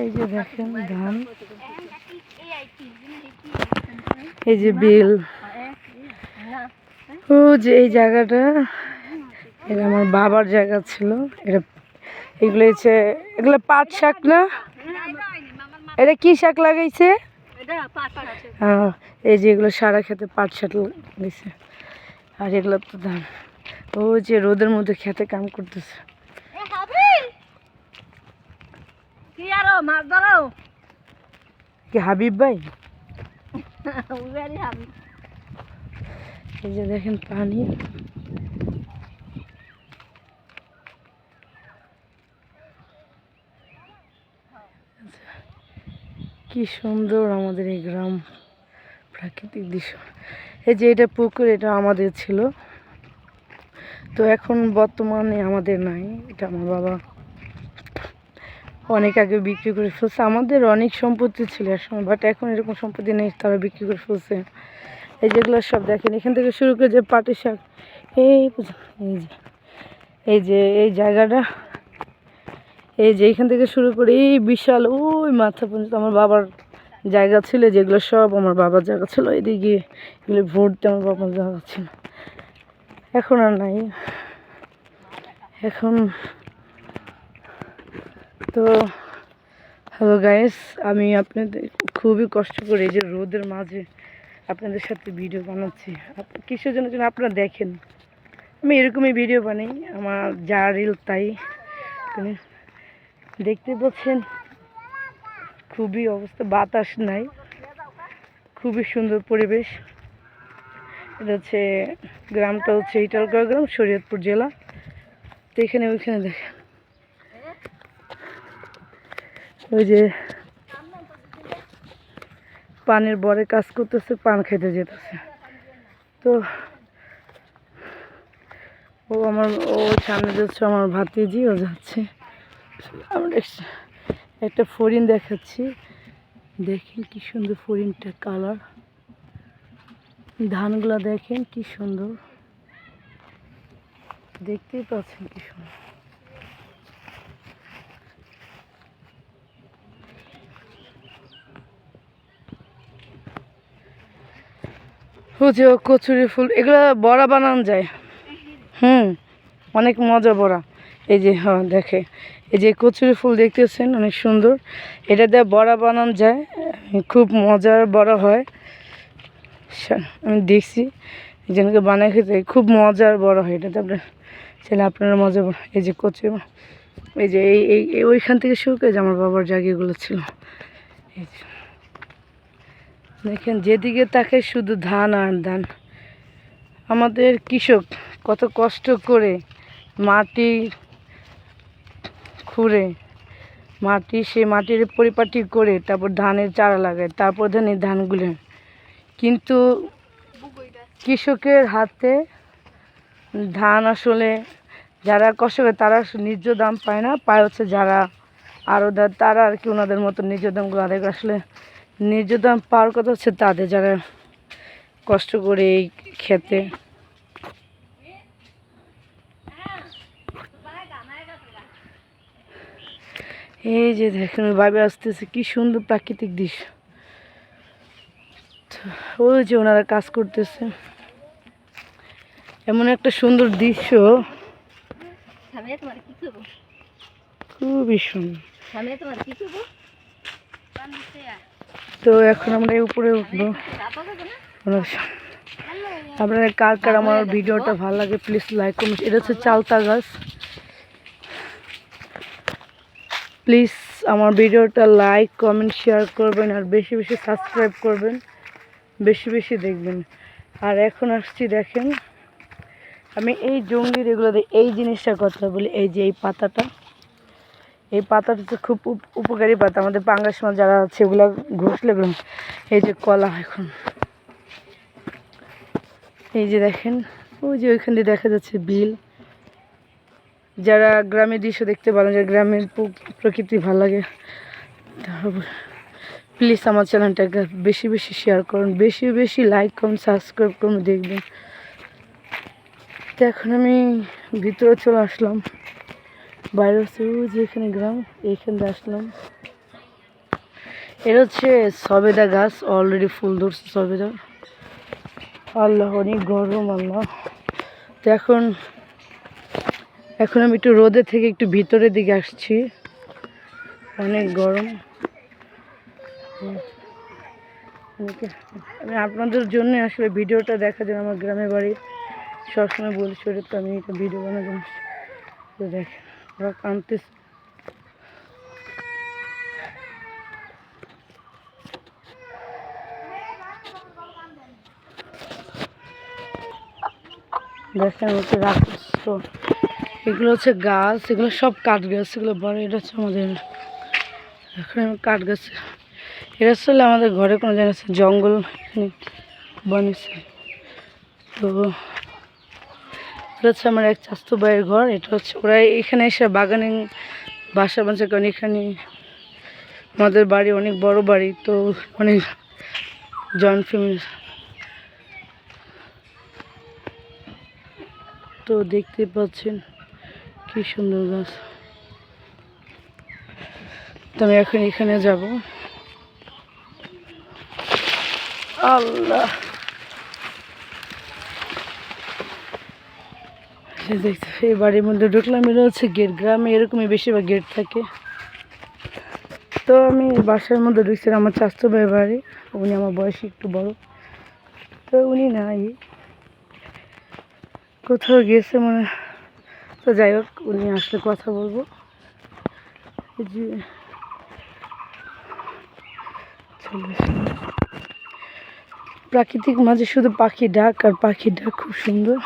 এই যে দেখেন ধান। এই যে বিল। ও যে এই জায়গাটা, এটা আমার বাবার জায়গা ছিল। এটা এগুলো হচ্ছে, এগুলো পাট শাক না? এটা কি শাক লাগাইছে? এই যে এগুলো সারা খেতে পাট শাক লাগাইছে। আর এগুলো তো ধান। ও যে রোদের মধ্যে খেতে কাম করতেছে। কি আরও মাছ ধরো? কি হাবিব ভাই? এই যে দেখেন পানি। কি সুন্দর আমাদের এই গ্রাম। প্রাকৃতিক দৃশ্য। এই যে এটা পুকুর এটা আমাদের ছিল। তো এখন বর্তমানে আমাদের নাই এটা আমার বাবা। অনেক আগে বিক্রি করে ফেলছে। আমাদের অনেক সম্পত্তি ছিল একসময় বাট এখন এরকম সম্পত্তি নেই, তারা বিক্রি করে ফেলছে। এই যেগুলো সব দেখেন, এখান থেকে শুরু করে যে পাটি শাক, এই এই যে এই যে, এই জায়গাটা, এই যে এখান থেকে শুরু করে এই বিশাল, ওই মাথা পর্যন্ত আমার বাবার জায়গা ছিল, যেগুলো সব আমার বাবার জায়গা ছিল, এদিকে এগুলো ভর্তি আমার বাবার জায়গা ছিল। এখন আর নাই। এখন তো হ্যালো গাইস আমি আপনাদের খুবই কষ্ট করে এই যে রোদের মাঝে আপনাদের সাথে ভিডিও বানাচ্ছি। কিসের জন্য যেন আপনারা দেখেন? আমি এরকমই ভিডিও বানাই, আমার যা রিল তাই। দেখতে পাচ্ছেন, খুবই অবস্থা, বাতাস নাই, খুবই সুন্দর পরিবেশ। এটা হচ্ছে, গ্রামটা হচ্ছে ইটালগড় গ্রাম, শরীয়তপুর জেলা। তো এখানে ওইখানে দেখেন। ওই যে পানের বরে কাজ করতেছে, পান খেতে যেতেছে। তো ও আমার, ও সামনে যাচ্ছে আমার ভাতিজি, ও যাচ্ছে। আমরা একটা ফরিন দেখাচ্ছি। দেখেন কি সুন্দর ফরিনটা কালার। ধানগুলা দেখেন কি সুন্দর। দেখতেই পাচ্ছেন কি সুন্দর। হচ্ছে কচুরি ফুল, এগুলো বড়া বানানো যায়। হুম, অনেক মজা বড়া। এই যে হ্যাঁ দেখে। এই যে কচুরি ফুল দেখতেছেন, অনেক সুন্দর। এটা দিয়ে বড়া বানানো যায়, খুব মজার বড়া হয়। আমি দেখছি, একজনকে বানায় খেতে, খুব মজার বড় হয় এটাতে আপনার ছেলে আপনারা মজা বড়- এই যে কচুরি এই যে, এই- ওইখান থেকে শুরু করে যে আমার বাবার জায়গাগুলো ছিল। এই যে। দেখেন, যেদিকে তাকে শুধু ধান আর ধান। আমাদের কৃষক কত কষ্ট করে মাটি খুঁড়ে, মাটি সেই মাটির পরিপাটি করে তারপর ধানের চারা লাগায়, তারপর ধান এই ধানগুলো। কিন্তু কৃষকের হাতে ধান আসলে যারা কষ্ট করে তারা ন্যায্য দাম পায় না, পায় হচ্ছে যারা আরও তারা আর কি ওনাদের মতো ন্যায্য দামগুলো আদায় আসলে ন্যায্য দাম পাওয়ার কথা হচ্ছে তাদের যারা কষ্ট করে এই খেতে এই যে দেখেন ভাবে আসতেছে কি সুন্দর প্রাকৃতিক দৃশ্য। ওই যে ওনারা কাজ করতেছে। এমন একটা সুন্দর দৃশ্য। খুবই সুন্দর। তো এখন আমরা উপরে উঠবো। আপনারা কার কার আমার ভিডিওটা ভালো লাগে প্লিজ লাইক কমেন্ট এটা হচ্ছে চালতা গাছ। প্লিজ আমার ভিডিওটা লাইক কমেন্ট শেয়ার করবেন আর বেশি বেশি সাবস্ক্রাইব করবেন। বেশি বেশি দেখবেন। আর এখন আসছি দেখেন। আমি এই জঙ্গির এগুলোতে এই জিনিসটার কথা বলি, এই যে এই পাতাটা। এই পাতাটা হচ্ছে খুব উপ- উপকারী পাতা, আমাদের পাঙ্গাস মাছ যারা আছে ওগুলো ঘষলে এই যে কলা এখন। এই যে দেখেন, ওই যে ওইখান দিয়ে দেখা যাচ্ছে বিল। যারা গ্রামের দৃশ্য দেখতে ভালো যায় গ্রামের প্রকৃতি ভালো লাগে প্লিজ আমার চ্যানেলটাকে বেশি বেশি শেয়ার করুন। বেশি বেশি লাইক করুন সাবস্ক্রাইব করুন, দেখবেন। তো এখন আমি ভিতরে চলে আসলাম। বাইরে হচ্ছে ওই যে এখানে গ্রাম, এইখান দিয়ে আসলাম। এটা হচ্ছে সবেদা গাছ অলরেডি ফুল ধরছে সবেদা। আল্লাহ, অনেক গরম, আল্লাহ। তো এখন এখন আমি একটু রোদে থেকে একটু ভিতরের দিকে আসছি। অনেক গরম। আমি আপনাদের জন্য আসলে ভিডিওটা দেখা যায় আমার গ্রামের বাড়ি। সবসময় বলি শরীর তো আমি ভিডিও বানাবো। তো দেখেন। ওরা কাঁদতেছে দেখেন হচ্ছে রাক্ষস এগুলো হচ্ছে গাছ, এগুলো সব কাঠ গাছ এগুলো বড়, এটা হচ্ছে আমাদের এখন কাঠ গাছ এটা আসলে আমাদের ঘরে কোনো জায়গা জঙ্গল বানিয়েছে তো এটা হচ্ছে আমার এক চাস্তু ভাইয়ের ঘর, এটা হচ্ছে ওরা এখানে এসে বাগানে বাসা বাঁচে কারণ এখানে আমাদের বাড়ি অনেক বড় বাড়ি, তো অনেক জয়েন্ট ফ্যামিলি তো দেখতে পাচ্ছেন কি সুন্দর গাছ। তো আমি এখন এখানে যাব। আল্লাহ। এই বাড়ির মধ্যে ঢুকলাম এটা হচ্ছে গেট, গ্রামে এরকমই বেশিরভাগ গেট থাকে। তো আমি বাসার মধ্যে ঢুকছিলাম, আমার চাস্তো ভাই বাড়ি, উনি আমার বয়সে একটু বড়। তো উনি নাই। কোথাও গেছে মনে। তো যাই হোক, উনি আসলে কথা বলব। যে প্রাকৃতিক মাঝে শুধু পাখি ডাক, আর পাখির ডাক খুব সুন্দর।